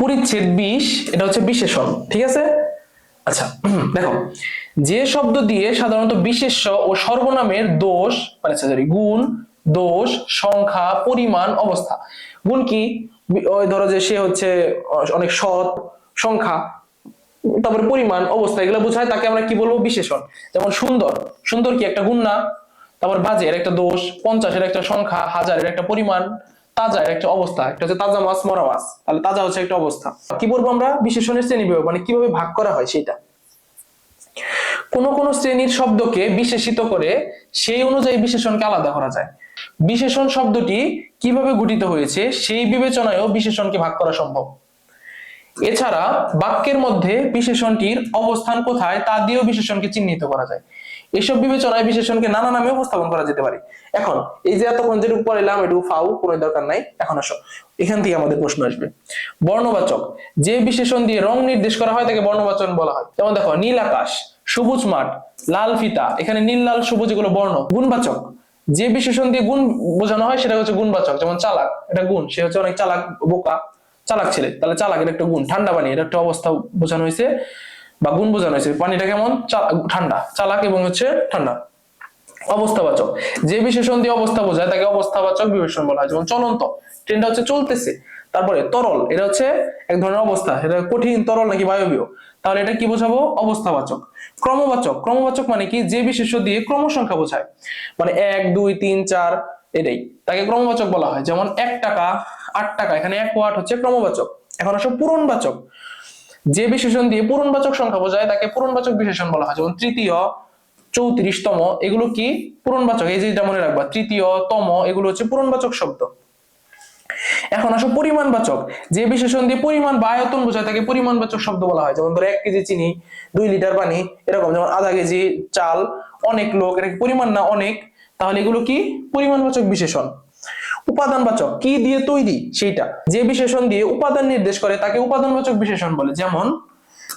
পরিচ্ছেদ বিশ, এটা হচ্ছে বিশেষণ ঠিক আছে? আচ্ছা দেখো, যে শব্দ দিয়ে সাধারণত বিশেষ্য ও সর্বনামের দোষ মানে সরি গুণ, দোষ, সংখ্যা, পরিমাণ, অবস্থা। গুণ কি? ওই ধরো যে সে হচ্ছে অনেক সৎ, সংখ্যা, তারপরে পরিমাণ, অবস্থা, এগুলো বোঝায় তাকে আমরা কি বলব? বিশেষণ। যেমন সুন্দর সুন্দর কি একটা গুণ না? তারপর বাজের একটা দোষ, পঞ্চাশের একটা সংখ্যা, হাজারের একটা পরিমাণ তাজা একটা অবস্থা, একটা হচ্ছে তাজা মাছ, মরা মাছ। তাহলে তাজা হচ্ছে একটা অবস্থা। কি বলব আমরা? বিশেষণের শ্রেণি বিভাগ মানে কীভাবে ভাগ করা হয় সেটা? কোন কোন শ্রেণির শব্দকে বিশেষিত করে সেই অনুযায়ী বিশেষণকে আলাদা করা যায়। বিশেষণ শব্দটি কীভাবে গঠিত হয়েছে সেই বিবেচনায়ও বিশেষণকে ভাগ করা সম্ভব। এছাড়া বাক্যের মধ্যে বিশেষণটির অবস্থান কোথায় তা দিয়েও বিশেষণকে চিহ্নিত করা যায়। এসব বিবেচনায় বিশেষণকে নানা নামে উপস্থাপন করা যেতে পারে। এখন, এই যে এতক্ষণ যেটুকু পড়াইলাম, এটুকু ফাউ কোনো দরকার নাই। এখন আসো। এখান থেকে আমাদের প্রশ্ন আসবে। বর্ণবাচক, যে বিশেষণ দিয়ে রং নির্দেশ করা হয়, তাকে বর্ণবাচন বলা হয়। যেমন দেখো, নীল আকাশ, সবুজ মাঠ, লাল ফিতা, এখানে নীল, লাল, সবুজ এগুলো বর্ণ। গুণবাচক, যে বিশেষণ দিয়ে গুণ বোঝানো হয়, সেটা হচ্ছে গুণবাচক। যেমন চালাক, এটা গুণ, সে হচ্ছে অনেক চালাক, বোকা, চালাক ছেলে। তাহলে চালাক এটা একটা গুণ, ঠান্ডা পানি এটা একটা অবস্থা বোঝানো হয়েছে। বা গুণ বোঝানো হয়েছে। পানিটা কেমন? ঠান্ডা। চালাক এবং হচ্ছে ঠান্ডা। অবস্থাবাচক। যে বিশেষণ দিয়ে অবস্থা বোঝায়, তাকে অবস্থাবাচক বিশেষণ বলা হয়। যেমন চলন্ত। ট্রেনটা হচ্ছে চলতেছে। তারপরে তরল। এটা হচ্ছে এক ধরনের অবস্থা। এটা কঠিন, তরল নাকি বায়বীয়? তাহলে এটা কি বোঝাবো? অবস্থাবাচক। ক্রমবাচক। ক্রমবাচক মানে কি? যে বিশেষ্য দিয়ে ক্রম সংখ্যা বোঝায়। মানে এক, দুই, তিন, চার, এটাই। তাকে ক্রমবাচক বলা হয়। যেমন এক টাকা, আট টাকা। এখানে এক ওয়াট হচ্ছে ক্রমবাচক। এখন আসো পূরণবাচক। যে বিশেষণ দিয়ে পূরণবাচক সংখ্যা বোঝায়, তাকে পূরণবাচক বিশেষণ বলা হয়। যেমন তৃতীয়, চৌত্রিশতম, এগুলো কি? পূরণবাচক। এই যে এটা মনে রাখবা তৃতীয় তম এগুলো হচ্ছে পূরণবাচক শব্দ। এখন আসো পরিমাণবাচক। যে বিশেষণ দিয়ে পরিমাণ বা আয়তন বোঝায়, তাকে পরিমাণবাচক শব্দ বলা হয়। যেমন ধরো এক কেজি চিনি, দুই লিটার পানি, এরকম। যেমন আধা কেজি চাল, অনেক লোক, এটা পরিমাণ না অনেক? তাহলে এগুলো কি? পরিমাণবাচক বিশেষণ। উপাদানবাচক, কি দিয়ে তৈরি? সেইটা। যে বিশেষণ দিয়ে উপাদান নির্দেশ করে, তাকে উপাদানবাচক বিশেষণ বলে। যেমন,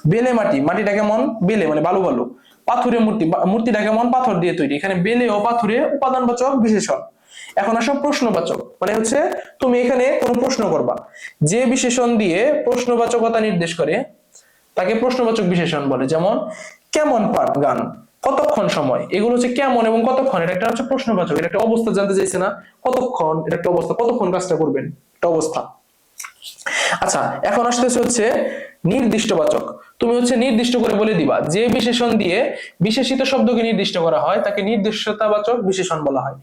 বেলে মাটি, মাটিটা কেমন? বেলে মানে বালু বালু। পাথুরে মূর্তি মূর্তিটা কেমন? পাথর দিয়ে তৈরি। এখানে বেলে ও পাথুরে উপাদানবাচক বিশেষণ। এখন আসো প্রশ্নবাচক। মানে হচ্ছে, তুমি এখানে কোনো প্রশ্ন করবা। যে বিশেষণ দিয়ে প্রশ্নবাচকতা নির্দেশ করে, তাকে প্রশ্নবাচক বিশেষণ বলে। যেমন, কেমন পাঠ গান? কতক্ষণ সময়? এগুলো হচ্ছে কেমন এবং কতক্ষণ? এটা একটা হচ্ছে প্রশ্নবাচক, এটা একটা অবস্থা জানতে চাইছে না। কতক্ষণ? এটা একটা অবস্থা। কতক্ষণ কাজটা করবেন? একটা অবস্থা। আচ্ছা এখন আসতেছে হচ্ছে নির্দিষ্টবাচক। তুমি হচ্ছে নির্দিষ্ট করে বলে দিবা। যে বিশেষণ দিয়ে বিশেষিত শব্দকে নির্দিষ্ট করা হয়, তাকে নির্দিষ্টতাবাচক বিশেষণ বলা হয়।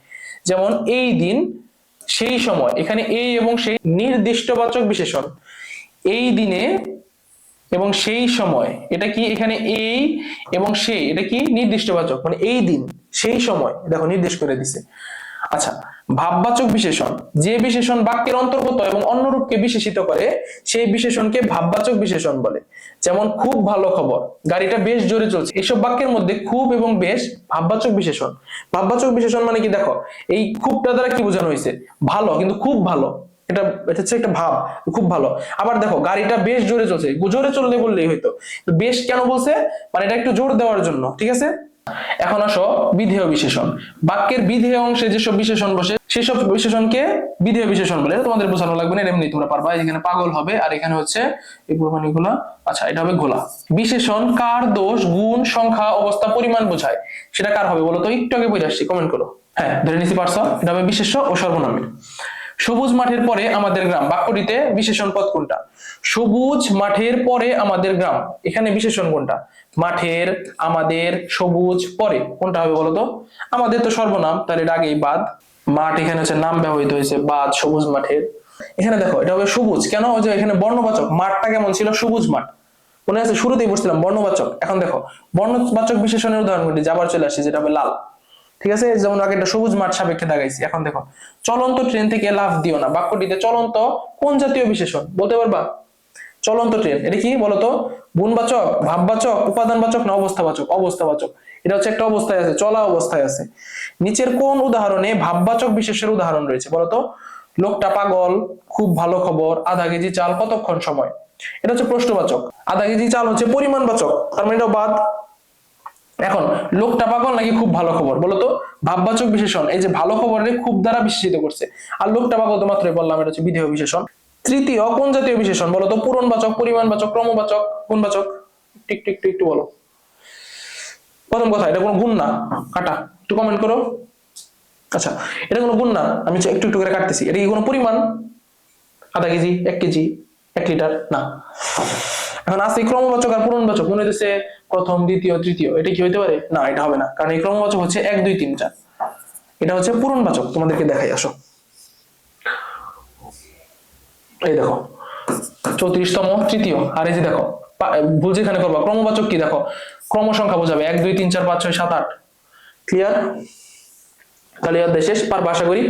যেমন, এই দিন, সেই সময়। এখানে এই এবং সেই নির্দিষ্টবাচক বিশেষণ। এই দিনে এবং সেই সময়, এটা কি এখানে এই এবং সেই, এটা কি নির্দিষ্টবাচক? মানে এই দিন, সেই সময় দেখো নির্দেশ করে দিছে। আচ্ছা ভাববাচক বিশেষণ, যে বিশেষণ বাক্যের অন্তর্গত এবং অন্য রূপকে বিশেষিত করে, সেই বিশেষণকে ভাববাচক বিশেষণ বলে। যেমন খুব ভালো খবর, গাড়িটা বেশ জোরে চলছে, এইসব বাক্যের মধ্যে খুব এবং বেশ ভাববাচক বিশেষণ। ভাববাচক বিশেষণ মানে কি দেখো, এই খুবটা দ্বারা কি বোঝানো হয়েছে? ভালো, কিন্তু খুব ভালো। এটা এটা হচ্ছে একটা ভাব, খুব ভালো। আবার দেখো, গাড়িটা বেশ জোরে চলছে। জোরে চললে বললেই হয়তো বেশ কেন বলছে? মানে এটা একটু জোর দেওয়ার জন্য, ঠিক আছে? এখন আসো বিধেয় বিশেষণ। বাক্যের বিধেয় অংশে যেসব বিশেষণ বসে, সেসব বিশেষণকে বিধেয় বিশেষণ বলে। তোমাদের বোঝানো লাগবে না এমনি তোমরা পারবা। এখানে পাগল হবে, আর এখানে হচ্ছে এই প্রমাণীগুলা আচ্ছা এটা হবে গোলা। বিশেষণ কার দোষ, গুণ, সংখ্যা, অবস্থা, পরিমাণ বোঝায়। সেটা কার হবে বলো তো? একটু আগে বুঝে আসছি কমেন্ট করো। হ্যাঁ ধরে নিতে পারছ? এটা হবে বিশেষ্য ও সর্বনামের। সবুজ মাঠের পরে আমাদের গ্রাম। বাক্যটিতে বিশেষণ পদ কোনটা? সবুজ মাঠের পরে আমাদের গ্রাম। এখানে বিশেষণ কোনটা? মাঠের, আমাদের, সবুজ, পরে। কোনটা হবে বলতো? আমাদের তো সর্বনাম, তাহলে এটা আগেই বাদ। মাঠ এখানে হচ্ছে নাম ব্যবহৃত হয়েছে, বাদ, সবুজ মাঠের। এখানে দেখো, এটা হবে সবুজ। কেন? যে এখানে বর্ণবাচক। মাঠটা কেমন ছিল? সবুজ মাঠ। মনে আছে? শুরুতেই বলছিলাম বর্ণবাচক। এখন দেখো, বর্ণবাচক বিশেষণের উদাহরণগুলি যে আবার চলে আসছে যেটা হবে লাল। ঠিক আছে? যেমন আগে একটা সবুজ মাঠ সাপেক্ষে দাগাইছি এখন দেখো। চলন্ত ট্রেন থেকে লাফ দিও না। বাক্যটিতে চলন্ত কোন জাতীয় বিশেষণ? বলতে পারবা? চলন্ত ট্রেন। এটা কি বলতো? গুণবাচক, ভাববাচক, উপাদানবাচক না অবস্থাবাচক? অবস্থাবাচক। এটা হচ্ছে একটা অবস্থায় আছে, চলা অবস্থায় আছে। নিচের কোন উদাহরণে ভাববাচক বিশেষের উদাহরণ রয়েছে? বলতো, লোকটা পাগল, খুব ভালো খবর, আধা কেজি চাল কতক্ষণ সময়? এটা হচ্ছে প্রশ্নবাচক। আধা কেজি চাল হচ্ছে পরিমাণবাচক। তার মানে এটা বাদ। এখন, লোকটা পাগল নাকি খুব ভালো খবর? বলতো, ভাববাচক বিশেষণ, এই যে ভালো খবরে খুব দ্বারা বিশেষিত করছে। আর লোকটা পাগল তো মাত্রই বললাম, এটা হচ্ছে বিধেয় বিশেষণ। তৃতীয়, কোন জাতীয় বিশেষণ? বলো তো পূরণবাচক, পরিমাণবাচক, ক্রমবাচক, গুণবাচক। টিক টিক টিক, একটু বলো। প্রথম কথা, এটা কোনো গুণ না? কাটা, একটু কমেন্ট করো। আচ্ছা এটা কোনো গুণ না? আমি একটু একটু করে কাটতেছি। এটা কি কোনো পরিমাণ? আধা কেজি, এক কেজি, এক লিটার? না। এখন আছে ক্রমবাচক আর পূরণবাচক, মনে হইতেছে প্রথম, দ্বিতীয়, তৃতীয়, এটা কি হইতে পারে? না, এটা হবে না, কারণ এই ক্রমবাচক হচ্ছে এক, দুই তিন চার এটা হচ্ছে পূরণবাচক, তোমাদেরকে দেখাই, আসো। এই দেখো, চৌত্রিশতম, তৃতীয়, আর এই যে দেখো ভুল যেখানে করবা, ক্রমবাচক কি দেখো? ক্রম সংখ্যা বোঝাবে, এক, দুই, তিন, চার, পাঁচ, ছয়, সাত, আট। ক্লিয়ার তাহলে আর শেষ, পারবা, আশা করি।